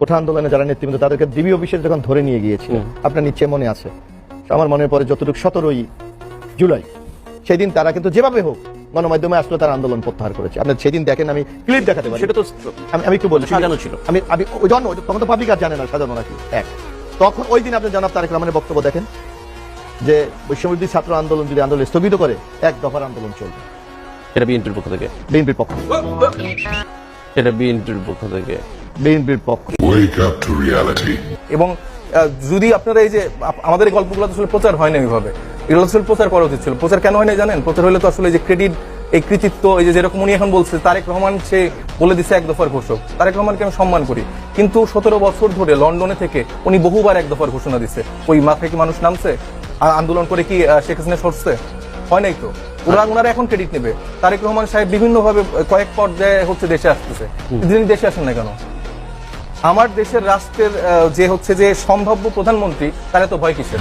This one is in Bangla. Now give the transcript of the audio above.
কোঠা আন্দোলনে যারা নেতৃবৃন্দ তাদেরকে ডিবি অফিসে যখন ধরে নিয়ে গিয়েছিল আপনার নিশ্চয় মনে আছে। আমার মনে পড়ে যতটুকু সতেরোই জুলাই সেই দিন তারা কিন্তু যেভাবে হোক গণমাধ্যমে আসলে তারা আন্দোলন প্রত্যাহার করেছে। আপনার সেদিন দেখেন আমি ক্লিপ দেখাতে পারি। সেটা তো আমি আমি একটু বলি সাজানো ছিল। আমি আমি ওই জন্য তখন তো পাবলিক আর জানে না সাজানো নাকি? এক। তখন ওই দিন আপনি জানাব তারেক রহমানের বক্তব্য দেখেন যে বৈষম্যবিরোধী ছাত্র আন্দোলন যদি আন্দোলন স্থগিত করে এক দফার আন্দোলন চলবে। এটা বিএনপির পক্ষ থেকে? বিএনপির পক্ষ এটা বিএনপির পক্ষ থেকে। বিএনপির পক্ষ। Wake up to reality. এবং যদি আপনারা এই যে আমাদের এই গল্পগুলো আসলে প্রচার হয় না এইভাবে এগুলো আসলে প্রচার করা উচিত ছিল। প্রচার কেন হয় না জানেন? প্রচার হলে তো আসলে এই যে ক্রেডিট এই কৃতিত্ব এই যে যেরকম উনি এখন বলছে তারেক রহমান সে বলে দিছে এক দফার ঘোষক। তারেক রহমানকে আমি সম্মান করি। কিন্তু সতেরো বছর ধরে লন্ডনে থেকে উনি বহুবার এক দফার ঘোষণা দিচ্ছে ওই মাথায় কি মানুষ নামছে? আন্দোলন করে কি আহ, শেখ হাসিনা সরছে? হয় নাই তো। ওরা ওনারা এখন ক্রেডিট নেবে। তারেক রহমান সাহেব বিভিন্নভাবে কয়েক পর্যায়ে হচ্ছে দেশে আসতেছে। তিনি দেশে আসেন না কেন? আমার দেশের রাষ্ট্রের যে হচ্ছে যে সম্ভাব্য প্রধানমন্ত্রী তারা তো ভয় কিসের?